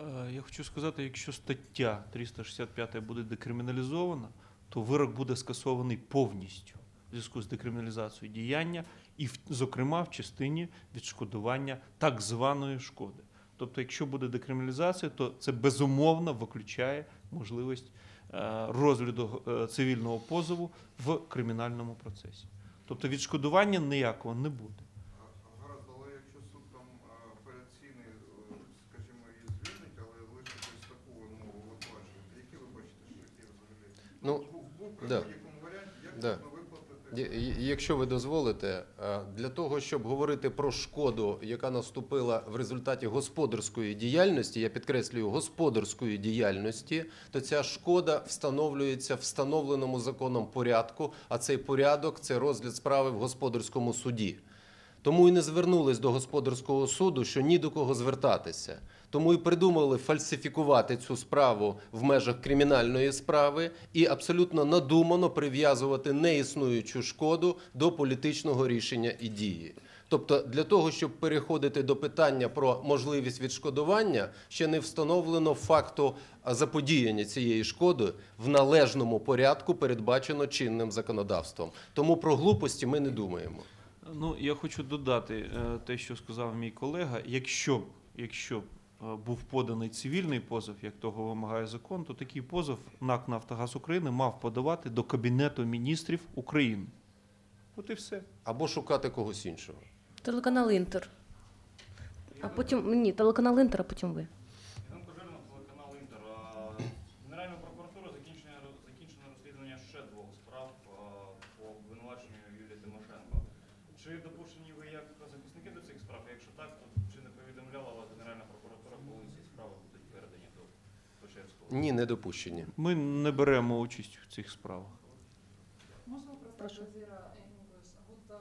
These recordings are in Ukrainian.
Е, Я хочу сказати, якщо стаття 365 буде декриміналізована, то вирок буде скасований повністю в зв'язку з декриміналізацією діяння, і, в- зокрема, в частині відшкодування так званої шкоди. Тобто, якщо буде декриміналізація, то це безумовно виключає можливість е, розгляду е, цивільного позову в кримінальному процесі. Тобто відшкодування ніякого не буде. Гаразд, але якщо суд там е, апеляційний, е, скажімо, її звільнить, але лишитись таку вимогу виплачувати, які ви бачите шляхи взагалі? Ну, був, при да. будь-якому варіанті, як Да. можна виплатити? Є- є- Якщо ви дозволите, е, для того, щоб говорити про шкоду, яка наступила в результаті господарської діяльності, я підкреслюю господарської діяльності, то ця шкода встановлюється в встановленому законом порядку, а цей порядок це розгляд справи в господарському суді. Тому і не звернулись до господарського суду, що ні до кого звертатися. Тому і придумали фальсифікувати цю справу в межах кримінальної справи і абсолютно надумано прив'язувати неіснуючу шкоду до політичного рішення і дії. Тобто, для того, щоб переходити до питання про можливість відшкодування, ще не встановлено факту заподіяння цієї шкоди в належному порядку, передбачено чинним законодавством. Тому про глупості ми не думаємо. Ну, я хочу додати е, те, що сказав мій колега. Якщо, б- якщо е, був поданий цивільний позов, як того вимагає закон, то такий позов НАК «Нафтогаз України мав подавати до Кабінету міністрів України. От і все. Або шукати когось іншого. Телеканал Інтер. А потім ні, телеканал Інтер, а потім ви. Іван Кожерна, телеканал Інтер. А, Генеральна прокуратура закінчення закінчено розслідування ще двох справ а, по обвинуваченню Юлії Тимошенко. Чи допущені ви як захисники до цих справ? Якщо так, то чи не повідомляла вас Генеральна прокуратура, коли ці справи будуть передані до Печерського? Ні, не допущені. Ми не беремо участь в цих справах. Можно вопрос Прошу. от Азира English? Вот э,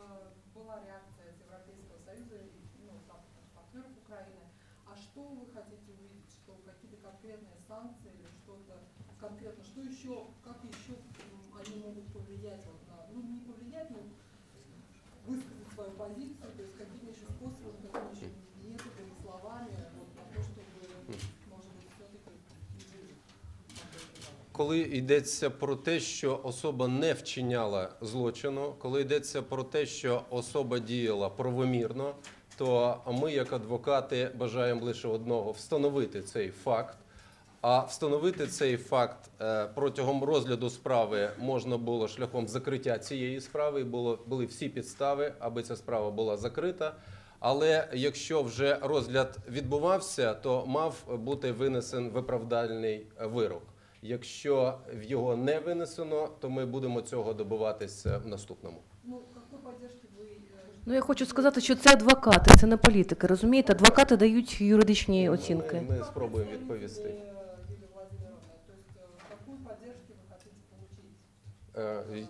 была реакция с Европейского Союза и ну, западных партнеров Украины. А что вы хотите увидеть? Что какие-то конкретные санкции или что-то конкретно? Что еще, как еще м, они могут повлиять вот на, ну не повлиять, но высказать свою позицию, Коли йдеться про те, що особа не вчиняла злочину, коли йдеться про те, що особа діяла правомірно, то ми, як адвокати, бажаємо лише одного встановити цей факт. А встановити цей факт е, протягом розгляду справи можна було шляхом закриття цієї справи. Було були всі підстави, аби ця справа була закрита. Але якщо вже розгляд відбувався, то мав бути винесен виправдальний вирок. Якщо в його не винесено, то ми будемо цього добиватися в наступному. Ну, какой поддержки вы э, Ну я хочу сказати, що це адвокати, це не політики. Розумієте, адвокати дають юридичні оцінки. Ми, ми спробуємо відповісти. Представители Юлии Владимировны, то есть э, какую поддержку вы хотите получить Е, э, й- от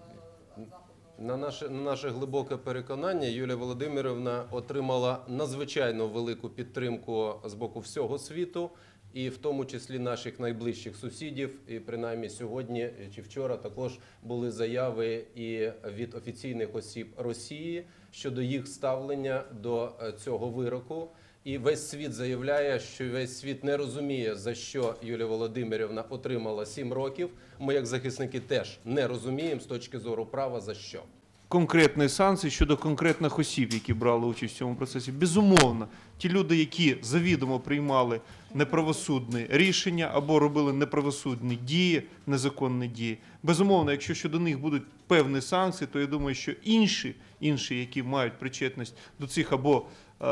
западного? На наше, на наше глибоке переконання, Юлія Володимирівна отримала надзвичайно велику підтримку з боку всього світу, і в тому числі наших найближчих сусідів. І принаймні сьогодні чи вчора також були заяви і від офіційних осіб Росії щодо їх ставлення до е, цього вироку. І весь світ заявляє, що весь світ не розуміє, за що Юлія Володимирівна отримала сім років. Ми, як захисники, теж не розуміємо з точки зору права за що. Конкретні санкції щодо конкретних осіб, які брали участь в цьому процесі. Безумовно, ті люди, які завідомо приймали неправосудні рішення або робили неправосудні дії, незаконні дії. Безумовно, якщо щодо них будуть певні санкції, то я думаю, що інші, інші які мають причетність до цих або е,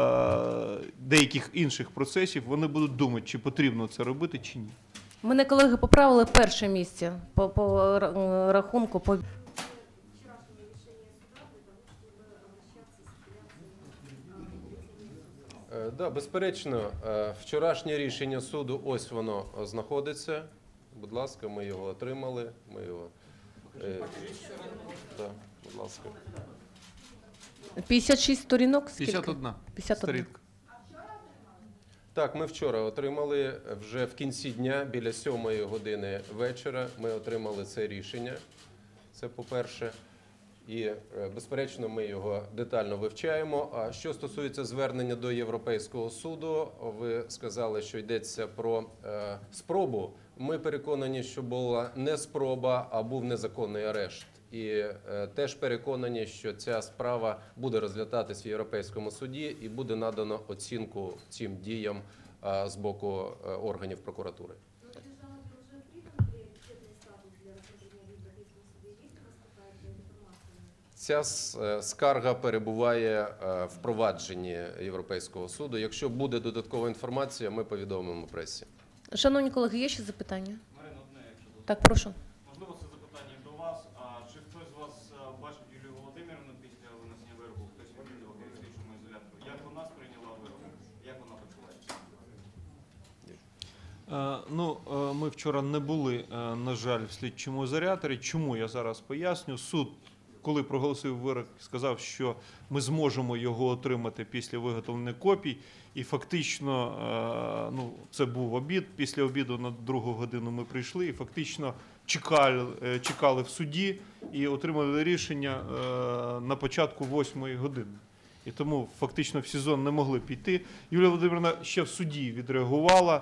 деяких інших процесів, вони будуть думати, чи потрібно це робити, чи ні. Мене колеги поправили перше місце по, по рахунку по Да, безперечно, е, вчорашнє рішення суду, ось воно е, знаходиться. Будь ласка, ми його отримали. Ми його. Е, да, будь ласка. 56 сторінок. Скільки? 51. 51. Сторінка. Так, ми вчора отримали вже в кінці дня, біля сьомої години вечора. Ми отримали це рішення. Це по-перше. І, е, безперечно, ми його детально вивчаємо. А що стосується звернення до Європейського суду, ви сказали, що йдеться про е, спробу. Ми переконані, що була не спроба, а був незаконний арешт. І е, теж переконані, що ця справа буде розглядатись в Європейському суді і буде надано оцінку цим діям з боку органів прокуратури. Ця е, скарга перебуває е, в провадженні Європейського суду. Якщо буде додаткова інформація, ми повідомимо пресі. Шановні колеги, є ще запитання? Марина, одне, якщо дозволите. Так, прошу. Можливо, це запитання до вас. А чи хтось з вас е, бачив Юлію Володимирівну після винесення вироку? Хтось відвідував в слідчому ізоляторі? Як вона сприйняла вирок? Як вона почувається? Ну, ми вчора не були, на жаль, в слідчому ізоляторі. Чому я зараз поясню? Суд, коли проголосив вирок, сказав, що ми зможемо його отримати після виготовлення копій. І фактично, е, ну, це був обід. Після обіду на другу годину ми прийшли і фактично чекали, е, чекали в суді і отримали рішення е, на початку восьмої години. І тому фактично в сезон не могли піти. Юлія Володимирівна ще в суді відреагувала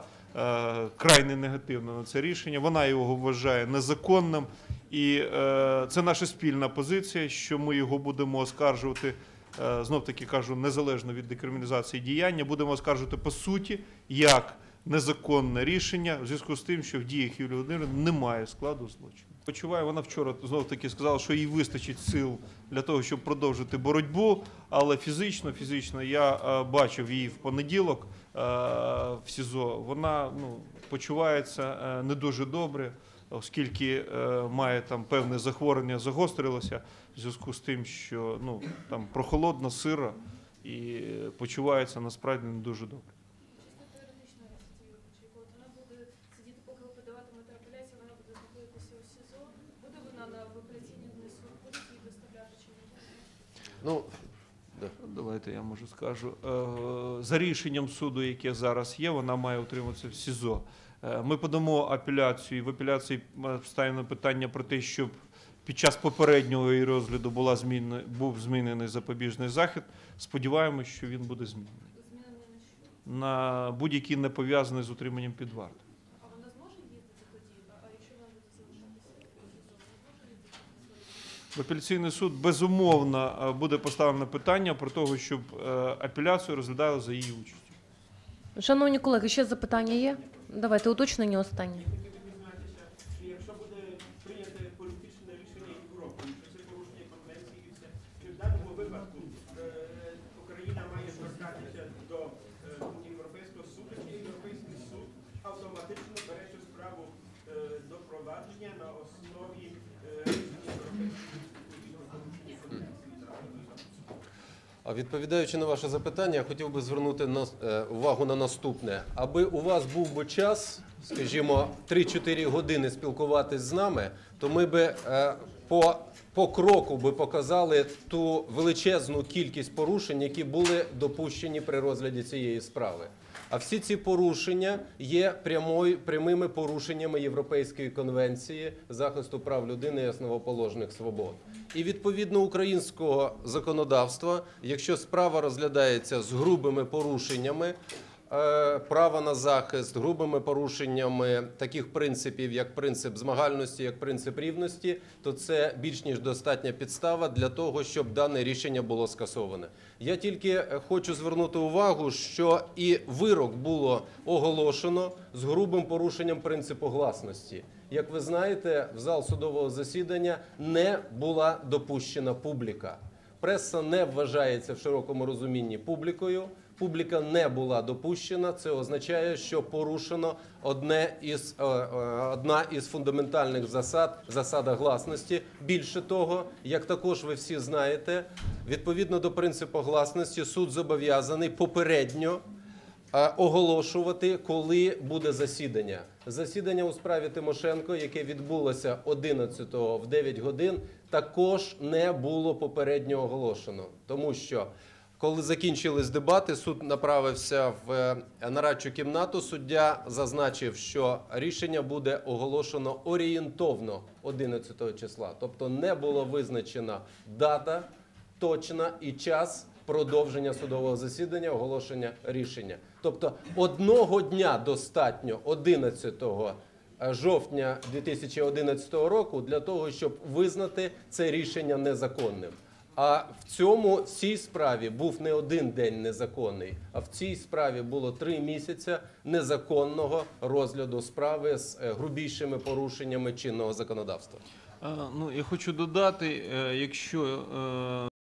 крайне негативно на це рішення. Вона його вважає незаконним. І е, це наша спільна позиція, що ми його будемо оскаржувати. е, Знов таки кажу, незалежно від декриміналізації діяння, будемо оскаржувати по суті як незаконне рішення в зв'язку з тим, що в діях Юлії Володимирівни немає складу злочину. Почуваю, вона вчора знов таки сказала, що їй вистачить сил для того, щоб продовжити боротьбу, але фізично, фізично я е, бачив її в понеділок в СІЗО. Вона ну, почувається не дуже добре, оскільки е, має там певне захворювання, загострилося в зв'язку з тим, що ну, там прохолодно, сиро і почувається насправді не дуже добре. Чисто теоретично рецидиву очікувати. Вона буде сидіти, поки ви подаватимете апеляцію, вона буде знаходитися у СІЗО. Буде вона на в суд, будуть доставляти чи ні? Ну, Давайте я можу скажу. Е, За рішенням суду, яке зараз є, вона має утримуватися в СІЗО. Е, Ми подамо апеляцію. В апеляції е, ставимо питання про те, щоб під час попереднього розгляду була змінена, був змінений запобіжний захід. Сподіваємось, що він буде змінений на що? на будь-який не пов'язаний з утриманням під вартою. А вона зможе їздити тоді? А якщо вона буде залишатися В апеляційний суд безумовно е, буде поставлено питання про те, щоб апеляцію розглядали за її участю. Шановні колеги, ще запитання є? Давайте уточнення останнє. А відповідаючи на ваше запитання, я хотів би звернути на, е, увагу на наступне. Аби у вас був би час, скажімо, 3-4 години спілкуватись з нами, то ми би е, по, по кроку би показали ту величезну кількість порушень, які були допущені при розгляді цієї справи. А всі ці порушення є прямою, прямими порушеннями Європейської конвенції захисту прав людини і основоположних свобод. І відповідно українського законодавства, якщо справа розглядається з грубими порушеннями права на захист, грубими порушеннями таких принципів, як принцип змагальності, як принцип рівності, то це більш ніж достатня підстава для того, щоб дане рішення було скасоване. Я тільки е, хочу звернути увагу, що і вирок було оголошено з грубим порушенням принципу гласності. Як ви знаєте, в зал судового засідання не була допущена публіка. Преса не вважається в широкому розумінні публікою. Публіка не була допущена. Це означає, що порушено одне із е, е, одна із фундаментальних засад засада гласності. Більше того, як також ви всі знаєте, відповідно до принципу гласності, суд зобов'язаний попередньо е, оголошувати, коли буде засідання. Засідання у справі Тимошенко, яке відбулося 11-го в 9 годин, також не було попередньо оголошено, тому що Коли закінчились дебати, суд направився в е, нарадчу кімнату. Суддя зазначив, що рішення буде оголошено орієнтовно 11 числа. Тобто не було визначена дата точна і час продовження судового засідання, оголошення рішення. Тобто одного дня достатньо 11 жовтня 2011 року для того, щоб визнати це рішення незаконним. А в цьому в цій справі був не один день незаконний, а в цій справі було три місяці незаконного розгляду справи з е, грубішими порушеннями чинного законодавства. Ну, я хочу додати, е, якщо е,